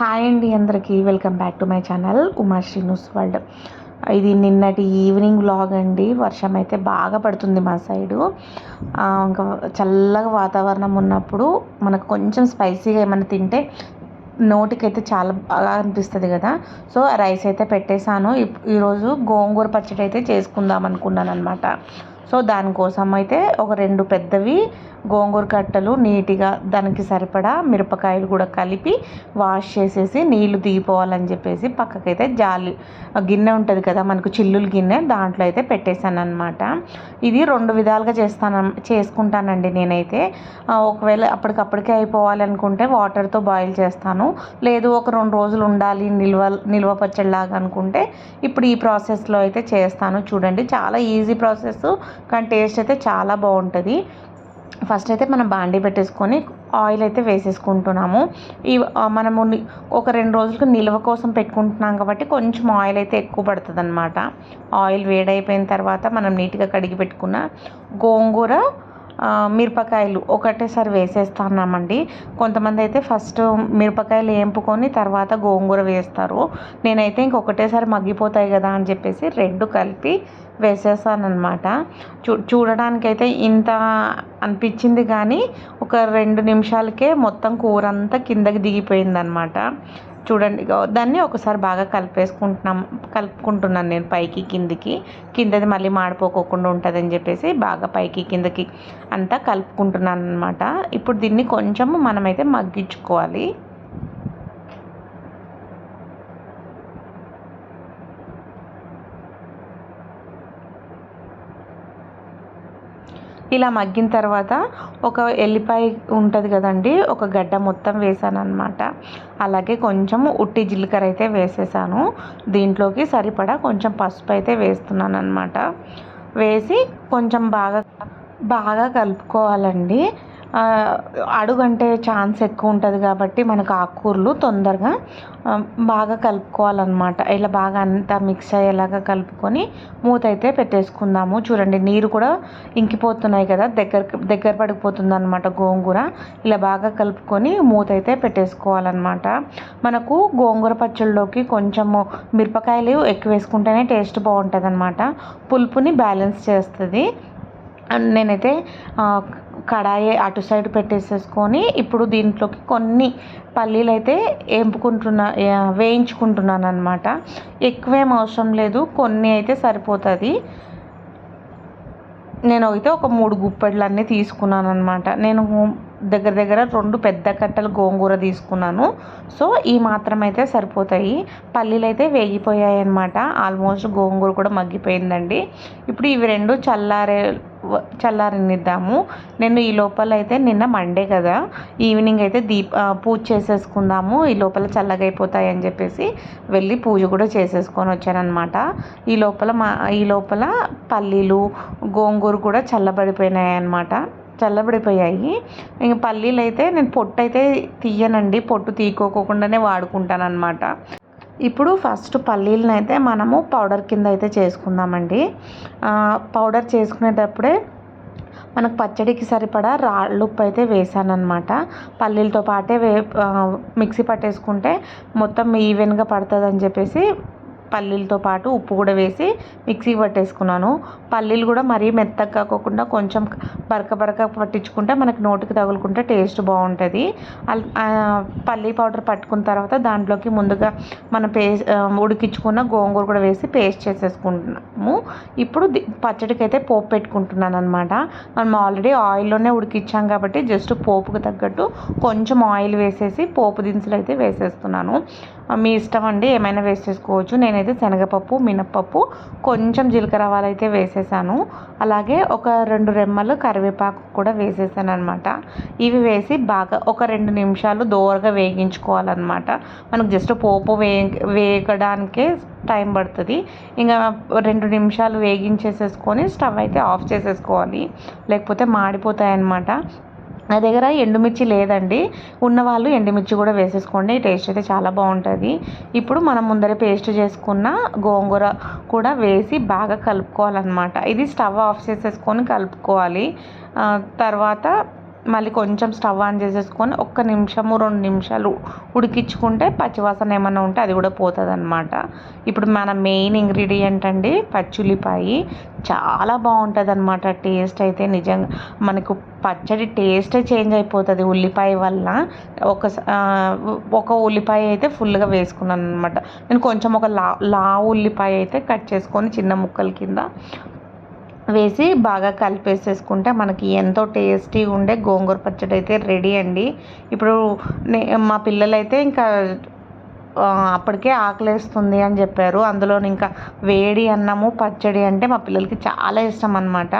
Hi అండి అందరికీ. Welcome back to my channel Umashri news world. ఇది నిన్నటి ఈవినింగ్ వ్లాగ్ అండి. వర్షం అయితే బాగా పడుతుంది మా సైడు. ఇంకా చల్లగా వాతావరణం ఉన్నప్పుడు మనకు కొంచెం స్పైసీగా ఏమైనా తింటే నోటికైతే చాలా బాగా అనిపిస్తుంది కదా. సో రైస్ అయితే పెట్టేశాను. ఈరోజు గోంగూర పచ్చడి అయితే చేసుకుందాం అనుకున్నాను అనమాట సో దానికోసం అయితే ఒక రెండు పెద్దవి గోంగూర కట్టలు నీట్గా దానికి సరిపడా మిరపకాయలు కూడా కలిపి వాష్ చేసేసి నీళ్ళు దిగిపోవాలని చెప్పేసి పక్కకైతే జాలి గిన్నె ఉంటుంది కదా మనకు చిల్లుల గిన్నె దాంట్లో అయితే పెట్టేశాను అనమాట ఇది రెండు విధాలుగా చేస్తాను చేసుకుంటానండి నేనైతే. ఒకవేళ అప్పటికప్పటికే అయిపోవాలనుకుంటే వాటర్తో బాయిల్ చేస్తాను. లేదు ఒక రెండు రోజులు ఉండాలి నిల్వ నిల్వ పచ్చడిలాగా అనుకుంటే ఇప్పుడు ఈ ప్రాసెస్లో అయితే చేస్తాను. చూడండి చాలా ఈజీ ప్రాసెస్. కానీ టేస్ట్ అయితే చాలా బాగుంటుంది. ఫస్ట్ అయితే మనం బాండీ పెట్టేసుకొని ఆయిల్ అయితే వేసేసుకుంటున్నాము. ఈ మనము ఒక రెండు రోజులకు నిల్వ కోసం పెట్టుకుంటున్నాం కాబట్టి కొంచెం ఆయిల్ అయితే ఎక్కువ పడుతుంది అనమాట ఆయిల్ వేడైపోయిన తర్వాత మనం నీట్గా కడిగి పెట్టుకున్న గోంగూర మిరపకాయలు ఒకటేసారి వేసేస్తున్నామండి. కొంతమంది అయితే ఫస్ట్ మిరపకాయలు వేంపుకొని తర్వాత గోంగూర వేస్తారు. నేనైతే ఇంకొకటేసారి మగ్గిపోతాయి కదా అని చెప్పేసి రెండు కలిపి వేసేసానమాట చూ చూడడానికైతే ఇంత అనిపించింది కానీ ఒక రెండు నిమిషాలకే మొత్తం కూర అంతా కిందకి దిగిపోయిందనమాట చూడండి దాన్ని ఒకసారి బాగా కలిపేసుకుంటున్నాం కలుపుకుంటున్నాను నేను పైకి కిందికి. కిందది మళ్ళీ మాడిపోకోకుండా ఉంటుందని చెప్పేసి బాగా పైకి కిందకి అంతా కలుపుకుంటున్నాను అనమాట ఇప్పుడు దీన్ని కొంచెం మనమైతే మగ్గించుకోవాలి. ఇలా మగ్గిన తర్వాత ఒక ఎల్లిపాయ ఉంటుంది కదండి ఒక గడ్డ మొత్తం వేసాను అనమాట అలాగే కొంచెం ఉట్టి జీలకర్ర అయితే వేసేసాను. దీంట్లోకి సరిపడా కొంచెం పసుపు అయితే వేస్తున్నాను అనమాట వేసి కొంచెం బాగా బాగా కలుపుకోవాలండి. అడుగంటే ఛాన్స్ ఎక్కువ ఉంటుంది కాబట్టి మనకు ఆకుకూరలు తొందరగా బాగా కలుపుకోవాలన్నమాట. ఇలా బాగా అంతా మిక్స్ అయ్యేలాగా కలుపుకొని మూత అయితే పెట్టేసుకుందాము. చూడండి నీరు కూడా ఇంకిపోతున్నాయి కదా దగ్గర దగ్గర పడిపోతుంది అనమాట గోంగూర. ఇలా బాగా కలుపుకొని మూత అయితే పెట్టేసుకోవాలన్నమాట. మనకు గోంగూర పచ్చళ్ళలోకి కొంచెము మిరపకాయలు ఎక్కువ వేసుకుంటేనే టేస్ట్ బాగుంటుంది అనమాట పులుపుని బ్యాలెన్స్ చేస్తుంది. అండ్ నేనైతే కడాయి అటు సైడ్ పెట్టేసేసుకొని ఇప్పుడు దీంట్లోకి కొన్ని పల్లీలు అయితే వేంపుకుంటున్నా వేయించుకుంటున్నాను అనమాట ఎక్కువేం అవసరం లేదు కొన్ని అయితే సరిపోతుంది. నేను అయితే ఒక మూడు గుప్పెళ్ళన్నీ తీసుకున్నాను అనమాట నేను దగ్గర దగ్గర రెండు పెద్ద కట్టలు గోంగూర తీసుకున్నాను. సో ఈ మాత్రం అయితే సరిపోతాయి. పల్లీలు అయితే వేగిపోయాయి అనమాట ఆల్మోస్ట్ గోంగూర కూడా మగ్గిపోయిందండి. ఇప్పుడు ఇవి రెండు చల్లారే చల్లారనిద్దాము. నేను ఈ లోపల అయితే నిన్న మండే కదా ఈవినింగ్ అయితే దీప పూజ చేసేసుకుందాము. ఈ లోపల చల్లగా అయిపోతాయి అని చెప్పేసి వెళ్ళి పూజ కూడా చేసేసుకొని వచ్చానమాట ఈ లోపల మా ఈ లోపల పల్లీలు గోంగూర కూడా చల్లబడిపోయినాయి అన్నమాట చల్లబడిపోయాయి. ఇంక పల్లీలు అయితే నేను పొట్టు అయితే తీయనండి. పొట్టు తీకోకుండానే వాడుకుంటాను అనమాట ఇప్పుడు ఫస్ట్ పల్లీలను అయితే మనము పౌడర్ కింద అయితే చేసుకుందామండి పౌడర్ చేసుకునేటప్పుడే మనకు పచ్చడికి సరిపడా రాళ్ళు ఉప్పు అయితే వేసాను అనమాట పల్లీలతో పాటే వే మిక్సీ పట్టేసుకుంటే మొత్తం ఈవెన్గా పడుతుందని చెప్పేసి పల్లీలతో పాటు ఉప్పు కూడా వేసి మిక్సీ పట్టేసుకున్నాను. పల్లీలు కూడా మరీ మెత్తగా కాకుండా కొంచెం బరక బరక పట్టించుకుంటే మనకి నోటికి తగులుకుంటే టేస్ట్ బాగుంటుంది. పల్లీ పౌడర్ పట్టుకున్న తర్వాత దాంట్లోకి ముందుగా మన పేస్ట్ ఉడికించుకున్న గోంగూర కూడా వేసి పేస్ట్ చేసేసుకుంటున్నాము. ఇప్పుడు పచ్చడికి అయితే పోపు పెట్టుకుంటున్నాను అనమాట మనం ఆల్రెడీ ఆయిల్లోనే ఉడికిచ్చాం కాబట్టి జస్ట్ పోపుకు తగ్గట్టు కొంచెం ఆయిల్ వేసేసి పోపు దినుసులు అయితే వేసేస్తున్నాను. మీ ఇష్టం అండి ఏమైనా వేసేసుకోవచ్చు. నేనైతే శనగపప్పు మినప్పప్పు కొంచెం జీలకర్ర ఆవాలు అయితే వేసేసాను. అలాగే ఒక రెండు రెమ్మలు కరివేపాకు కూడా వేసేసాను అనమాట ఇవి వేసి బాగా ఒక రెండు నిమిషాలు దోరగా వేగించుకోవాలన్నమాట. మనకు జస్ట్ పోపు వే వేగడానికే టైం పడుతుంది. ఇంకా రెండు నిమిషాలు వేగించేసేసుకొని స్టవ్ అయితే ఆఫ్ చేసేసుకోవాలి. లేకపోతే మాడిపోతాయి అన్నమాట నా దగ్గర ఎండుమిర్చి లేదండి. ఉన్నవాళ్ళు ఎండుమిర్చి కూడా వేసేసుకోండి. టేస్ట్ అయితే చాలా బాగుంటుంది. ఇప్పుడు మనం ముందర పేస్ట్ చేసుకున్న గోంగూర కూడా వేసి బాగా కలుపుకోవాలన్నమాట. ఇది స్టవ్ ఆఫ్ చేసేసుకొని కలుపుకోవాలి. తర్వాత మళ్ళీ కొంచెం స్టవ్ ఆన్ చేసేసుకొని ఒక్క నిమిషము రెండు నిమిషాలు ఉడికించుకుంటే పచ్చివాసన ఏమైనా ఉంటే అది కూడా పోతుంది అనమాట ఇప్పుడు మన మెయిన్ ఇంగ్రీడియంట్ అండి పచ్చుల్లిపాయి చాలా బాగుంటుంది అనమాట టేస్ట్ అయితే నిజంగా. మనకు పచ్చడి టేస్టే చేంజ్ అయిపోతుంది ఉల్లిపాయ వల్ల. ఒక ఒక ఉల్లిపాయ అయితే ఫుల్గా వేసుకున్నాను అనమాట నేను కొంచెం ఒక లా లా ఉల్లిపాయ అయితే కట్ చేసుకొని చిన్న ముక్కల కింద వేసి బాగా కలిపేసేసుకుంటే మనకి ఎంతో టేస్టీగా ఉండే గోంగూర పచ్చడి అయితే రెడీ అండి. ఇప్పుడు నే మా పిల్లలైతే ఇంకా అప్పటికే ఆకలేస్తుంది అని చెప్పారు. అందులో ఇంకా వేడి అన్నము పచ్చడి అంటే మా పిల్లలకి చాలా ఇష్టం అనమాట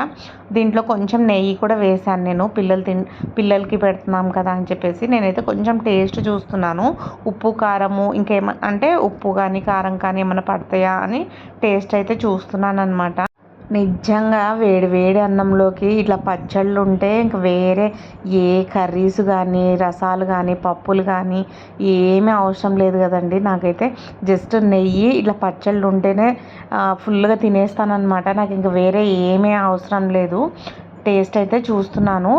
దీంట్లో కొంచెం నెయ్యి కూడా వేశాను నేను. పిల్లలు తిన్ పిల్లలకి పెడుతున్నాం కదా అని చెప్పేసి నేనైతే కొంచెం టేస్ట్ చూస్తున్నాను. ఉప్పు కారము ఇంకేమ అంటే ఉప్పు కానీ కారం కానీ ఏమైనా పడతాయా అని టేస్ట్ అయితే చూస్తున్నాను అనమాట నిజంగా వేడి వేడి అన్నంలోకి ఇట్లా పచ్చళ్ళు ఉంటే ఇంక వేరే ఏ కర్రీస్ కానీ రసాలు కానీ పప్పులు కానీ ఏమీ అవసరం లేదు కదండి. నాకైతే జస్ట్ నెయ్యి ఇట్లా పచ్చళ్ళు ఉంటేనే ఫుల్గా తినేస్తాను అనమాట నాకు ఇంక వేరే ఏమీ అవసరం లేదు. టేస్ట్ అయితే చూస్తున్నాను.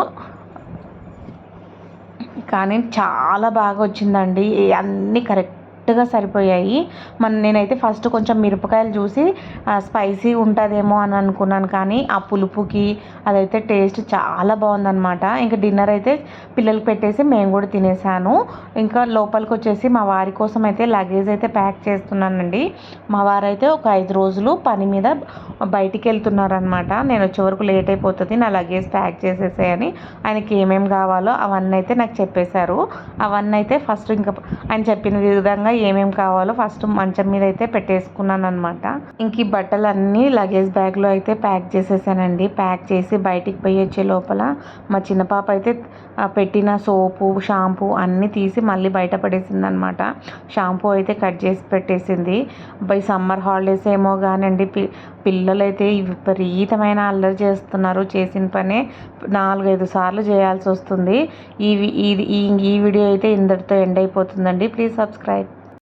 కానీ చాలా బాగా వచ్చిందండి. అన్నీ కరెక్ట్ కరెక్ట్గా సరిపోయాయి. మన నేనైతే ఫస్ట్ కొంచెం మిరపకాయలు చూసి స్పైసీ ఉంటుందేమో అని అనుకున్నాను. కానీ ఆ పులుపుకి అదైతే టేస్ట్ చాలా బాగుందనమాట ఇంకా డిన్నర్ అయితే పిల్లలకి పెట్టేసి మేము కూడా తినేసాను. ఇంకా లోపలికి వచ్చేసి మా వారి కోసం అయితే లగేజ్ అయితే ప్యాక్ చేస్తున్నానండి. మా వారైతే ఒక ఐదు రోజులు పని మీద బయటికి వెళ్తున్నారనమాట నేను వచ్చే వరకు లేట్ అయిపోతుంది నా లగేజ్ ప్యాక్ చేసేసాయని. ఆయనకి ఏమేమి కావాలో అవన్నీ అయితే నాకు చెప్పేశారు. అవన్నీ అయితే ఫస్ట్ ఇంకా ఆయన చెప్పిన విధంగా విధంగా ఏమేమి కావాలో ఫస్ట్ మంచం మీద అయితే పెట్టేసుకున్నాను అనమాట ఇంక ఈ బట్టలన్నీ లగేజ్ బ్యాగ్లో అయితే ప్యాక్ చేసేసానండి. ప్యాక్ చేసి బయటికి పోయి వచ్చే లోపల మా చిన్న పాప అయితే పెట్టిన సోపు షాంపూ అన్నీ తీసి మళ్ళీ బయట పడేసింది అనమాట షాంపూ అయితే కట్ చేసి పెట్టేసింది. బై సమ్మర్ హాలిడేస్ ఏమో కానండి పి పిల్లలైతే విపరీతమైన అల్లరి చేస్తున్నారు. చేసిన పనే నాలుగైదు సార్లు చేయాల్సి వస్తుంది. ఈ ఈ ఈ వీడియో అయితే ఇందరితో ఎండ్ అయిపోతుందండి. Please subscribe